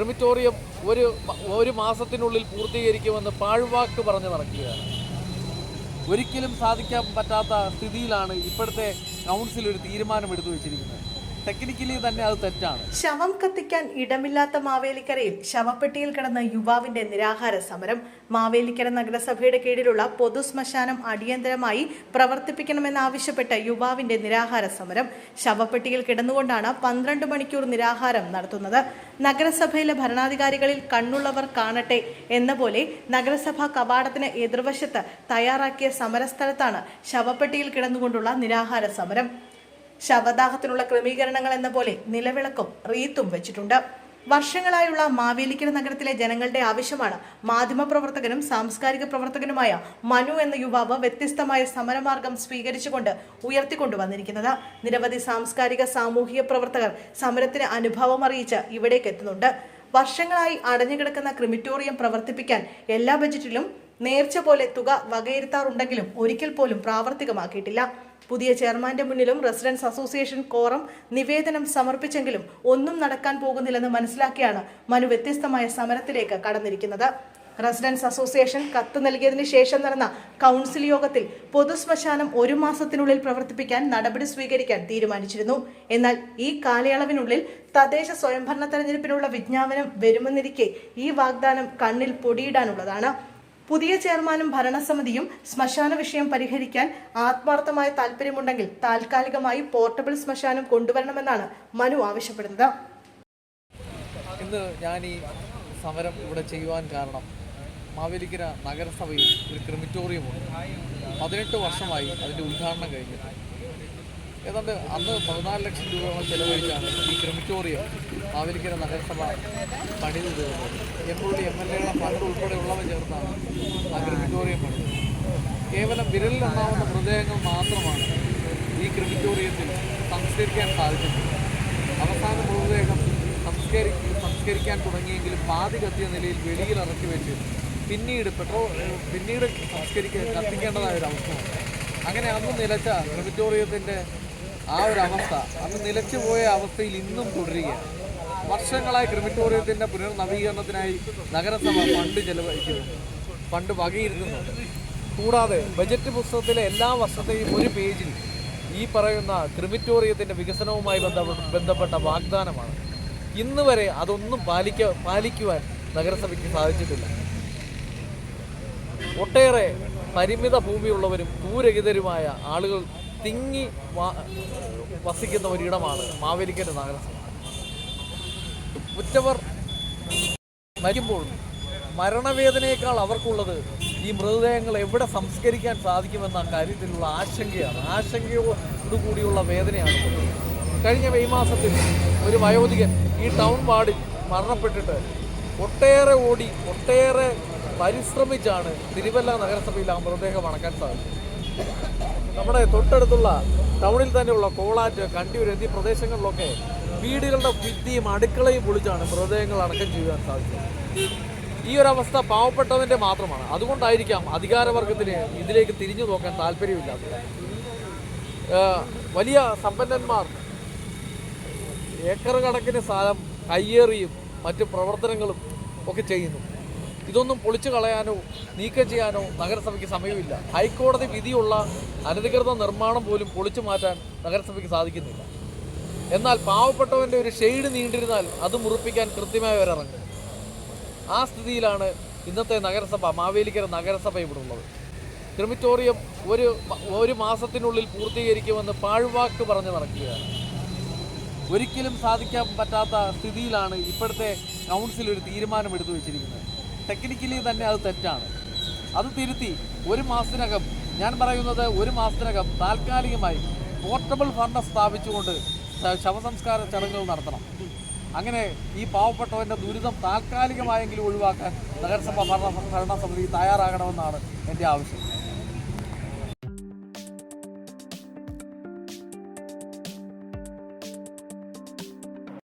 Crematorium ഒരു ഒരു മാസത്തിനുള്ളിൽ പൂർത്തീകരിക്കുമെന്ന് പാഴ്വാക്ക് പറഞ്ഞ് നടക്കുകയാണ്. ഒരിക്കലും സാധിക്കാൻ പറ്റാത്ത സ്ഥിതിയിലാണ് ഇപ്പോഴത്തെ കൗൺസിൽ ഒരു തീരുമാനമെടുത്തു വെച്ചിരിക്കുന്നത്. ടെക്നിക്കലി തന്നെ അത് തെറ്റാണ്. ശവം കത്തിക്കാൻ ഇടമില്ലാത്ത മാവേലിക്കരയിൽ ശവപ്പെട്ടിയിൽ കിടന്ന യുവാവിന്റെ നിരാഹാര സമരം മാവേലിക്കര നഗരസഭയുടെ കീഴിലുള്ള പൊതു ശ്മശാനം അടിയന്തരമായി പ്രവർത്തിപ്പിക്കണമെന്നാവശ്യപ്പെട്ട യുവാവിന്റെ നിരാഹാര സമരം. ശവപ്പെട്ടിയിൽ കിടന്നുകൊണ്ടാണ് പന്ത്രണ്ട് മണിക്കൂർ നിരാഹാരം നടത്തുന്നത്. നഗരസഭയിലെ ഭരണാധികാരികളിൽ കണ്ണുള്ളവർ കാണട്ടെ എന്ന പോലെ നഗരസഭാ കവാടത്തിന് എതിർവശത്ത് തയ്യാറാക്കിയ സമരസ്ഥലത്താണ് ശവപ്പെട്ടിയിൽ കിടന്നുകൊണ്ടുള്ള നിരാഹാര സമരം. ശവദാഹത്തിനുള്ള ക്രമീകരണങ്ങൾ എന്ന പോലെ നിലവിളക്കും റീത്തും വെച്ചിട്ടുണ്ട്. വർഷങ്ങളായുള്ള മാവേലിക്കര നഗരത്തിലെ ജനങ്ങളുടെ ആവശ്യമാണ്. മാധ്യമപ്രവർത്തകനും സാംസ്കാരിക പ്രവർത്തകനുമായ മനു എന്ന യുവാവ് വ്യത്യസ്തമായ സമരമാർഗം സ്വീകരിച്ചുകൊണ്ട് ഉയർത്തിക്കൊണ്ടുവന്നിരിക്കുന്നത്. നിരവധി സാംസ്കാരിക സാമൂഹിക പ്രവർത്തകർ സമരത്തിന് അനുഭവം അറിയിച്ച് ഇവിടേക്ക് എത്തുന്നുണ്ട്. വർഷങ്ങളായി അടഞ്ഞുകിടക്കുന്ന ക്രിമിറ്റോറിയം പ്രവർത്തിപ്പിക്കാൻ എല്ലാ ബജറ്റിലും നേർച്ച പോലെ തുക വകയിരുത്താറുണ്ടെങ്കിലും ഒരിക്കൽ പോലും പ്രാവർത്തികമാക്കിയിട്ടില്ല. പുതിയ ചെയർമാന്റെ മുന്നിലും റെസിഡൻസ് അസോസിയേഷൻ കോറം നിവേദനം സമർപ്പിച്ചെങ്കിലും ഒന്നും നടക്കാൻ പോകുന്നില്ലെന്ന് മനസ്സിലാക്കിയാണ് മനു വ്യത്യസ്തമായ സമരത്തിലേക്ക് കടന്നിരിക്കുന്നത്. റെസിഡൻസ് അസോസിയേഷൻ കത്ത് നൽകിയതിനു ശേഷം നടന്ന കൗൺസിൽ യോഗത്തിൽ പൊതുശ്മശാനം ഒരു മാസത്തിനുള്ളിൽ പ്രവർത്തിപ്പിക്കാൻ നടപടി സ്വീകരിക്കാൻ തീരുമാനിച്ചിരുന്നു. എന്നാൽ ഈ കാലയളവിനുള്ളിൽ തദ്ദേശ സ്വയംഭരണ തെരഞ്ഞെടുപ്പിനുള്ള വിജ്ഞാപനം വരുമെന്നിരിക്കെ ഈ വാഗ്ദാനം കണ്ണിൽ പൊടിയിടാനുള്ളതാണ്. പുതിയ ചെയർമാനും ഭരണസമിതിയും ശ്മശാന വിഷയം പരിഹരിക്കാൻ ആത്മാർത്ഥമായ താല്പര്യമുണ്ടെങ്കിൽ താൽക്കാലികമായി പോർട്ടബിൾ ശ്മശാനം കൊണ്ടുവരണമെന്നാണ് മനു ആവശ്യപ്പെടുന്നത്. ഇന്ന് ഞാൻ ഈ സമരം ഇവിടെ ചെയ്യുവാൻ കാരണം മാവേലിക്കര നഗരസഭയിൽ ഒരു ക്രിമിറ്റോറിയമുണ്ട്. പതിനെട്ട് വർഷമായി അതിന്റെ ഉദ്ഘാടനം കഴിഞ്ഞിട്ട്. ഏതാണ്ട് അന്ന് പതിനാല് ലക്ഷം രൂപയോളം ചെലവഴിച്ചാണ് ഈ ക്രിമിറ്റോറിയം മാവേലിക്കര നഗരസഭ പണിത് എംപുള്ളി എം എൽ എയുടെ ഫണ്ട് ഉൾപ്പെടെയുള്ളവ ചേർത്താണ് ആ ക്രിമിറ്റോറിയം പണിത് കേവലം വിരലിലുണ്ടാവുന്ന മൃതദേഹങ്ങൾ മാത്രമാണ് ഈ ക്രിമിറ്റോറിയത്തിൽ സംസ്കരിക്കാൻ സാധിച്ചിട്ടുള്ളത് അവസാന മൃതദേഹം സംസ്കരി സംസ്കരിക്കാൻ തുടങ്ങിയെങ്കിലും പാതി കത്തിയ നിലയിൽ വെളിയിൽ ഇറക്കി വെച്ച് പിന്നീട് പെട്രോൾ പിന്നീട് സംസ്കരിക്കാൻ കത്തിക്കേണ്ടതായ ഒരു അവസ്ഥയാണ് അങ്ങനെ അന്ന് നിലച്ച ക്രിമിറ്റോറിയത്തിന്റെ ആ ഒരു അവസ്ഥ അന്ന് നിലച്ചു പോയ അവസ്ഥയിൽ ഇന്നും തുടരുകയാണ്. വർഷങ്ങളായി ക്രിമിറ്റോറിയത്തിന്റെ പുനർനവീകരണത്തിനായി നഗരസഭ ഫണ്ട് ചെലവഴിക്കുന്നു. ഫണ്ട് വകയിരുത്തുന്നുണ്ട് കൂടാതെ ബജറ്റ് പുസ്തകത്തിലെ എല്ലാ വർഷത്തെയും ഒരു പേജിൽ ഈ പറയുന്ന ക്രിമിറ്റോറിയത്തിന്റെ വികസനവുമായി ബന്ധപ്പെട്ട വാഗ്ദാനമാണ്. ഇന്ന് വരെ അതൊന്നും പാലിക്ക പാലിക്കുവാൻ നഗരസഭയ്ക്ക് സാധിച്ചിട്ടില്ല. ഒട്ടേറെ പരിമിത ഭൂമിയുള്ളവരും ഭൂരഹിതരുമായ ആളുകൾ തിങ്ങി വസിക്കുന്ന ഒരിടമാണ് മാവേലിക്കര നഗരസഭ ഉറ്റവർ മരിക്കുമ്പോൾ മരണവേദനയേക്കാൾ അവർക്കുള്ളത് ഈ മൃതദേഹങ്ങൾ എവിടെ സംസ്കരിക്കാൻ സാധിക്കുമെന്ന കാര്യത്തിലുള്ള ആശങ്കയാണ്. ആശങ്കയോടുകൂടിയുള്ള വേദനയാണ്. കഴിഞ്ഞ മെയ് മാസത്തിൽ ഒരു വയോധികൻ ഈ ടൗൺ വാർഡിൽ മരണപ്പെട്ടിട്ട് ഒട്ടേറെ ഓടി ഒട്ടേറെ പരിശ്രമിച്ചാണ് തിരുവല്ല നഗരസഭയിൽ ആ മൃതദേഹം അടക്കാൻ സാധിച്ചത്. നമ്മുടെ തൊട്ടടുത്തുള്ള ടൗണിൽ തന്നെയുള്ള കോളാറ്റ് കണ്ടിയൂർ എന്നീ പ്രദേശങ്ങളിലൊക്കെ വീടുകളുടെ ഭിത്തിയും അടുക്കളയും പൊളിച്ചാണ് മൃതദേഹങ്ങൾ അടക്കം ചെയ്യാൻ സാധിച്ചത്. ഈ ഒരു അവസ്ഥ പാവപ്പെട്ടവന്റെ മാത്രമാണ്. അതുകൊണ്ടായിരിക്കാം അധികാരവർഗത്തിന് ഇതിലേക്ക് തിരിഞ്ഞു നോക്കാൻ താല്പര്യമില്ലാത്തത്. വലിയ സമ്പന്നന്മാർ ഏക്കർ കണക്കിന് സ്ഥലം കയ്യേറിയും മറ്റു പ്രവർത്തനങ്ങളും ഒക്കെ ചെയ്യുന്നു. ഇതൊന്നും പൊളിച്ചു കളയാനോ നീക്കം ചെയ്യാനോ നഗരസഭയ്ക്ക് സമയമില്ല. ഹൈക്കോടതി വിധിയുള്ള അനധികൃത നിർമ്മാണം പോലും പൊളിച്ചു മാറ്റാൻ നഗരസഭയ്ക്ക് സാധിക്കുന്നില്ല. എന്നാൽ പാവപ്പെട്ടവന്റെ ഒരു ഷെയ്ഡ് നീണ്ടിരുന്നാൽ അത് മുറിപ്പിക്കാൻ കൃത്യമായ അവരിറങ്ങും. ആ സ്ഥിതിയിലാണ് ഇന്നത്തെ നഗരസഭ മാവേലിക്കര നഗരസഭ ഇവിടെ ഉള്ളത് ക്രിമിറ്റോറിയം ഒരു ഒരു മാസത്തിനുള്ളിൽ പൂർത്തീകരിക്കുമെന്ന് പാഴ്വാക്ക് പറഞ്ഞ് നടക്കുകയാണ്. ഒരിക്കലും സാധിക്കാൻ പറ്റാത്ത സ്ഥിതിയിലാണ് ഇപ്പോഴത്തെ കൗൺസിൽ ഒരു തീരുമാനമെടുത്തു വെച്ചിരിക്കുന്നത്. ടെക്നിക്കലി തന്നെ അത് തെറ്റാണ്. അത് തിരുത്തി. ഒരു മാസത്തിനകം ഞാൻ പറയുന്നത് ഒരു മാസത്തിനകം താൽക്കാലികമായി പോർട്ടബിൾ ഫണ്ട് സ്ഥാപിച്ചുകൊണ്ട് ശവസംസ്കാര ചടങ്ങുകൾ നടത്തണം. അങ്ങനെ ഈ പാവപ്പെട്ടവന്റെ ദുരിതം താൽക്കാലികമായെങ്കിലും ഒഴിവാക്കാൻ നഗരസഭ ഭരണ ഭരണസമിതി തയ്യാറാകണമെന്നാണ് എന്റെ ആവശ്യം.